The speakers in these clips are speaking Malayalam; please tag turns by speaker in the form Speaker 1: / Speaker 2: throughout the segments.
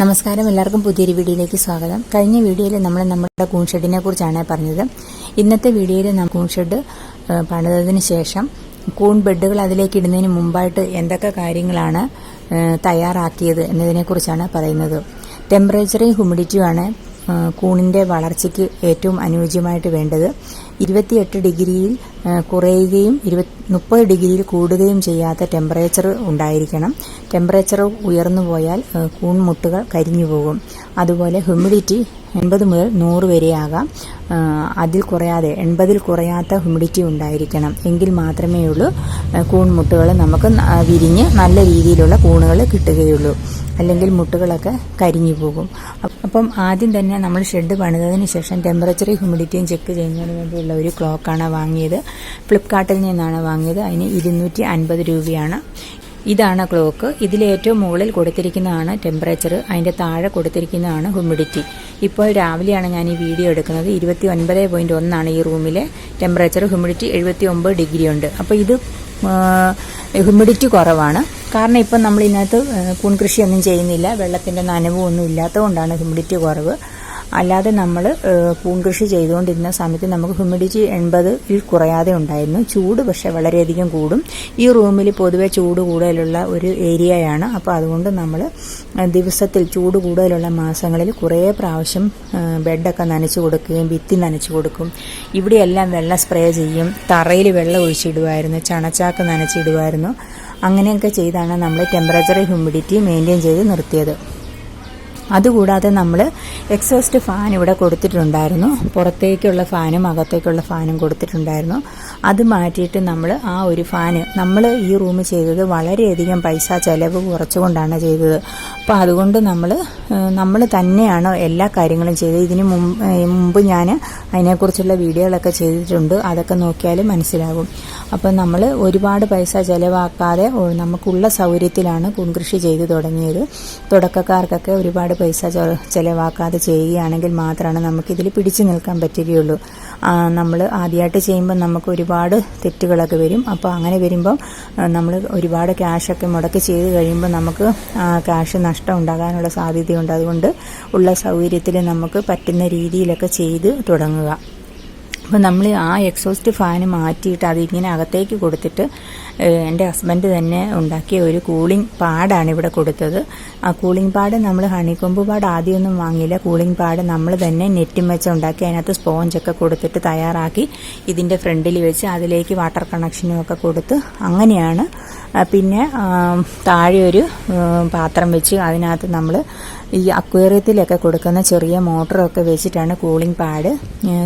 Speaker 1: നമസ്കാരം. എല്ലാവർക്കും പുതിയൊരു വീഡിയോയിലേക്ക് സ്വാഗതം. കഴിഞ്ഞ വീഡിയോയിൽ നമ്മൾ നമ്മുടെ കൂൺ ഷെഡിനെ കുറിച്ചാണ് പറഞ്ഞത്. ഇന്നത്തെ വീഡിയോയിൽ നമ്മൾ കൂൺ ഷെഡ് പണിതതിന് ശേഷം കൂൺ ബെഡുകൾ അതിലേക്ക് ഇടുന്നതിന് മുമ്പായിട്ട് എന്തൊക്കെ കാര്യങ്ങളാണ് തയ്യാറാക്കിയത് എന്നതിനെക്കുറിച്ചാണ് പറയുന്നത്. ടെമ്പറേച്ചറും ഹ്യൂമിഡിറ്റിയുമാണ് കൂണിന്റെ വളർച്ചയ്ക്ക് ഏറ്റവും അനുയോജ്യമായിട്ട് വേണ്ടത്. ഇരുപത്തിയെട്ട് ഡിഗ്രിയിൽ കുറയുകയും ഇരുപത്തി മുപ്പത് ഡിഗ്രിയിൽ കൂടുകയും ചെയ്യാത്ത ടെമ്പറേച്ചർ ഉണ്ടായിരിക്കണം. ടെമ്പറേച്ചർ ഉയർന്നു പോയാൽ കൂൺമുട്ടുകൾ കരിഞ്ഞു പോകും. അതുപോലെ ഹ്യൂമിഡിറ്റി എൺപത് മുതൽ നൂറ് വരെ ആകാം ഏഹ്, അതിൽ കുറയാതെ എൺപതിൽ കുറയാത്ത ഹ്യൂമിഡിറ്റി ഉണ്ടായിരിക്കണം. എങ്കിൽ മാത്രമേ ഉള്ളൂ കൂൺമുട്ടുകൾ നമുക്ക് വിരിഞ്ഞ് നല്ല രീതിയിലുള്ള കൂണുകൾ കിട്ടുകയുള്ളൂ. അല്ലെങ്കിൽ മുട്ടുകളൊക്കെ കരിഞ്ഞു പോകും. അപ്പ- ആദ്യം തന്നെ നമ്മൾ ഷെഡ് പണിതതിന് ശേഷം ടെമ്പറേച്ചറും ഹ്യൂമിഡിറ്റിയും ചെക്ക് ചെയ്യുന്നതിന് വേണ്ടിയുള്ള ഒരു ക്ലോക്കാണ് വാങ്ങിയത്. ഫ്ലിപ്കാർട്ടിൽ നിന്നാണ് വാങ്ങിയത്. അതിന് ഇരുന്നൂറ്റി അൻപത് രൂപയാണ്. ഇതാണ് ക്ലോക്ക്. ഇതിലേറ്റവും മുകളിൽ കൊടുത്തിരിക്കുന്നതാണ് ടെമ്പറേച്ചർ അതിന്റെ താഴെ കൊടുത്തിരിക്കുന്നതാണ് ഹ്യൂമിഡിറ്റി. ഇപ്പോൾ രാവിലെയാണ് ഞാൻ ഈ വീഡിയോ എടുക്കുന്നത്. ഇരുപത്തി ഒൻപത് പോയിന്റ് ഒന്നാണ് ഈ റൂമിലെ ടെമ്പറേച്ചർ. ഹ്യൂമിഡിറ്റി എഴുപത്തി ഒമ്പത് ഡിഗ്രി ഉണ്ട്. അപ്പോൾ ഇത് ഹ്യൂമിഡിറ്റി കുറവാണ്. കാരണം ഇപ്പം നമ്മൾ ഇതിനകത്ത് കൂൺ കൃഷിയൊന്നും ചെയ്യുന്നില്ല. വെള്ളത്തിന്റെ നനവും ഒന്നും ഇല്ലാത്തതുകൊണ്ടാണ് ഹ്യൂമിഡിറ്റി കുറവ്. അല്ലാതെ നമ്മൾ പൂങ്കൃഷി കൃഷി ചെയ്തുകൊണ്ടിരുന്ന സമയത്ത് നമുക്ക് ഹ്യൂമിഡിറ്റി എൺപതിൽ കുറയാതെ ഉണ്ടായിരുന്നു. ചൂട് പക്ഷേ വളരെയധികം കൂടും. ഈ റൂമിൽ പൊതുവെ ചൂട് കൂടുതലുള്ള ഒരു ഏരിയയാണ്. അപ്പോൾ അതുകൊണ്ട് നമ്മൾ ദിവസത്തിൽ ചൂട് കൂടുതലുള്ള മാസങ്ങളിൽ കുറേ പ്രാവശ്യം ബെഡൊക്കെ നനച്ചു കൊടുക്കുകയും ഭിത്തി നനച്ചു കൊടുക്കും. ഇവിടെയെല്ലാം വെള്ളം സ്പ്രേ ചെയ്യും. തറയിൽ വെള്ളം ഒഴിച്ചിടുമായിരുന്നു ചണച്ചാക്ക് നനച്ചിടുമായിരുന്നു അങ്ങനെയൊക്കെ ചെയ്താണ് നമ്മൾ ടെമ്പറേച്ചർ ഹ്യൂമിഡിറ്റി മെയിന്റെയിൻ ചെയ്ത് നിർത്തിയത്. അതുകൂടാതെ നമ്മൾ എക്സോസ്റ്റ് ഫാൻ ഇവിടെ കൊടുത്തിട്ടുണ്ടായിരുന്നു. പുറത്തേക്കുള്ള ഫാനും അകത്തേക്കുള്ള ഫാനും കൊടുത്തിട്ടുണ്ടായിരുന്നു. അത് മാറ്റിയിട്ട് നമ്മൾ ആ ഒരു ഫാന് നമ്മൾ ഈ റൂം ചെയ്തത് വളരെയധികം പൈസ ചിലവ് കുറച്ചുകൊണ്ടാണ് ചെയ്തത്. അപ്പോൾ അതുകൊണ്ട് നമ്മൾ നമ്മൾ തന്നെയാണ് എല്ലാ കാര്യങ്ങളും ചെയ്തത്. ഇതിന് മുമ്പ് ഞാൻ അതിനെക്കുറിച്ചുള്ള വീഡിയോകളൊക്കെ ചെയ്തിട്ടുണ്ട്. അതൊക്കെ നോക്കിയാൽ മനസ്സിലാകും. അപ്പോൾ നമ്മൾ ഒരുപാട് പൈസ ചിലവാക്കാതെ നമുക്കുള്ള സൗകര്യത്തിലാണ് കുൺകൃഷി ചെയ്ത് തുടങ്ങിയത്. തുടക്കക്കാർക്കൊക്കെ ഒരുപാട് പൈസ ചിലവാക്കാതെ ചെയ്യുകയാണെങ്കിൽ മാത്രമാണ് നമുക്കിതിൽ പിടിച്ചു നിൽക്കാൻ പറ്റുകയുള്ളൂ. നമ്മൾ ആദ്യമായിട്ട് ചെയ്യുമ്പോൾ നമുക്ക് ഒരുപാട് തെറ്റുകളൊക്കെ വരും. അപ്പോൾ അങ്ങനെ വരുമ്പം നമ്മൾ ഒരുപാട് ക്യാഷൊക്കെ മുടക്കി ചെയ്ത് കഴിയുമ്പോൾ നമുക്ക് ക്യാഷ് നഷ്ടം ഉണ്ടാകാനുള്ള സാധ്യതയുണ്ട്. അതുകൊണ്ട് ഉള്ള സൗകര്യത്തിൽ നമുക്ക് പറ്റുന്ന രീതിയിലൊക്കെ ചെയ്ത് തുടങ്ങുക. അപ്പോൾ നമ്മൾ ആ എക്സോസ്റ്റ് ഫാന് മാറ്റിയിട്ട് അതിങ്ങനെ അകത്തേക്ക് കൊടുത്തിട്ട് എന്റെ ഹസ്ബൻഡ് തന്നെ ഉണ്ടാക്കിയ ഒരു കൂളിംഗ് പാഡാണ് ഇവിടെ കൊടുത്തത്. ആ കൂളിംഗ് പാഡ് നമ്മൾ ഹണിക്കൊമ്പ് പാഡ് ആദ്യമൊന്നും വാങ്ങിയില്ല. കൂളിംഗ് പാഡ് നമ്മൾ തന്നെ നെറ്റും വെച്ച് ഉണ്ടാക്കി അതിനകത്ത് സ്പോഞ്ചൊക്കെ കൊടുത്തിട്ട് തയ്യാറാക്കി ഇതിന്റെ ഫ്രണ്ടിൽ വെച്ച് അതിലേക്ക് വാട്ടർ കണക്ഷനും ഒക്കെ കൊടുത്ത് അങ്ങനെയാണ്. പിന്നെ താഴെ ഒരു പാത്രം വെച്ച് അതിനകത്ത് നമ്മൾ ഈ അക്വേറിയത്തിലൊക്കെ കൊടുക്കുന്ന ചെറിയ മോട്ടറൊക്കെ വെച്ചിട്ടാണ് കൂളിംഗ് പാഡ്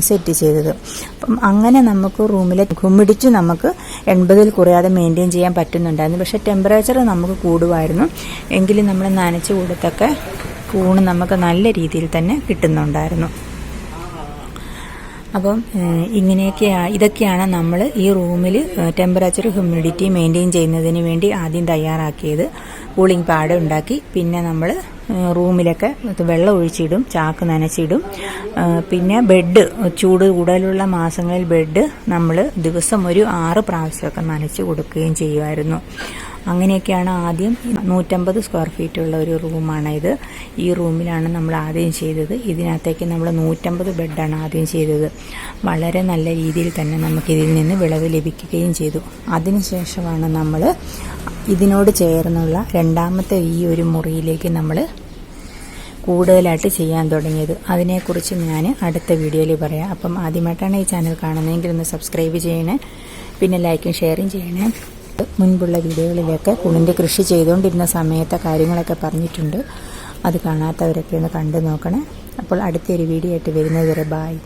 Speaker 1: സെറ്റ് ചെയ്തത്. അപ്പം അങ്ങനെ നമുക്ക് റൂമിലെ കുമ്മിടിച്ച് നമുക്ക് എൺപതിൽ കുറയാതെ മെയിന്റെയിൻ ചെയ്യാൻ പറ്റുന്നുണ്ടായിരുന്നു. പക്ഷേ ടെമ്പറേച്ചർ നമുക്ക് കൂടുമായിരുന്നു. എങ്കിലും നമ്മൾ നനച്ച് കൊടുത്തൊക്കെ കൂണ് നമുക്ക് നല്ല രീതിയിൽ തന്നെ കിട്ടുന്നുണ്ടായിരുന്നു. അപ്പം ഇങ്ങനെയൊക്കെ ഇതൊക്കെയാണ് നമ്മൾ ഈ റൂമിൽ ടെമ്പറേച്ചർ ഹ്യൂമിഡിറ്റി മെയിന്റെയിൻ ചെയ്യുന്നതിന് വേണ്ടി ആദ്യം തയ്യാറാക്കിയത്. കൂളിംഗ് പാഡ് ഉണ്ടാക്കി പിന്നെ നമ്മൾ റൂമിലൊക്കെ വെള്ളം ഒഴിച്ചിടും ചാക്ക് നനച്ചിടും. പിന്നെ ബെഡ് ചൂട് കൂടുതലുള്ള മാസങ്ങളിൽ ബെഡ് നമ്മൾ ദിവസം ഒരു ആറ് പ്രാവശ്യമൊക്കെ നനച്ച് കൊടുക്കുകയും ചെയ്യുമായിരുന്നു. അങ്ങനെയൊക്കെയാണ് ആദ്യം നൂറ്റമ്പത് സ്ക്വയർ ഫീറ്റ് ഉള്ള ഒരു റൂമാണ് ഇത്. ഈ റൂമിലാണ് നമ്മൾ ആദ്യം ചെയ്തത്. ഇതിനകത്തേക്ക് നമ്മൾ നൂറ്റമ്പത് ബെഡാണ് ആദ്യം ചെയ്തത്. വളരെ നല്ല രീതിയിൽ തന്നെ നമുക്കിതിൽ നിന്ന് വിളവ് ലഭിക്കുകയും ചെയ്തു. അതിനുശേഷമാണ് നമ്മൾ ഇതിനോട് ചേർന്നുള്ള രണ്ടാമത്തെ ഈ ഒരു മുറിയിലേക്ക് നമ്മൾ കൂടുതലായിട്ട് ചെയ്യാൻ തുടങ്ങിയത്. അതിനെക്കുറിച്ച് ഞാൻ അടുത്ത വീഡിയോയിൽ പറയാം. അപ്പം ആദ്യമായിട്ടാണ് ഈ ചാനൽ കാണുന്നതെങ്കിൽ ഒന്ന് സബ്സ്ക്രൈബ് ചെയ്യണേ. പിന്നെ ലൈക്കും ഷെയറും ചെയ്യണേ. മുൻപുള്ള വീഡിയോകളിലൊക്കെ കുളിന്റെ കൃഷി ചെയ്തുകൊണ്ടിരുന്ന സമയത്തെ കാര്യങ്ങളൊക്കെ പറഞ്ഞിട്ടുണ്ട്. അത് കാണാത്തവരൊക്കെ ഒന്ന് കണ്ടു നോക്കണേ. അപ്പോൾ അടുത്തൊരു വീഡിയോ ആയിട്ട് വരുന്നത് വരെ ബായ്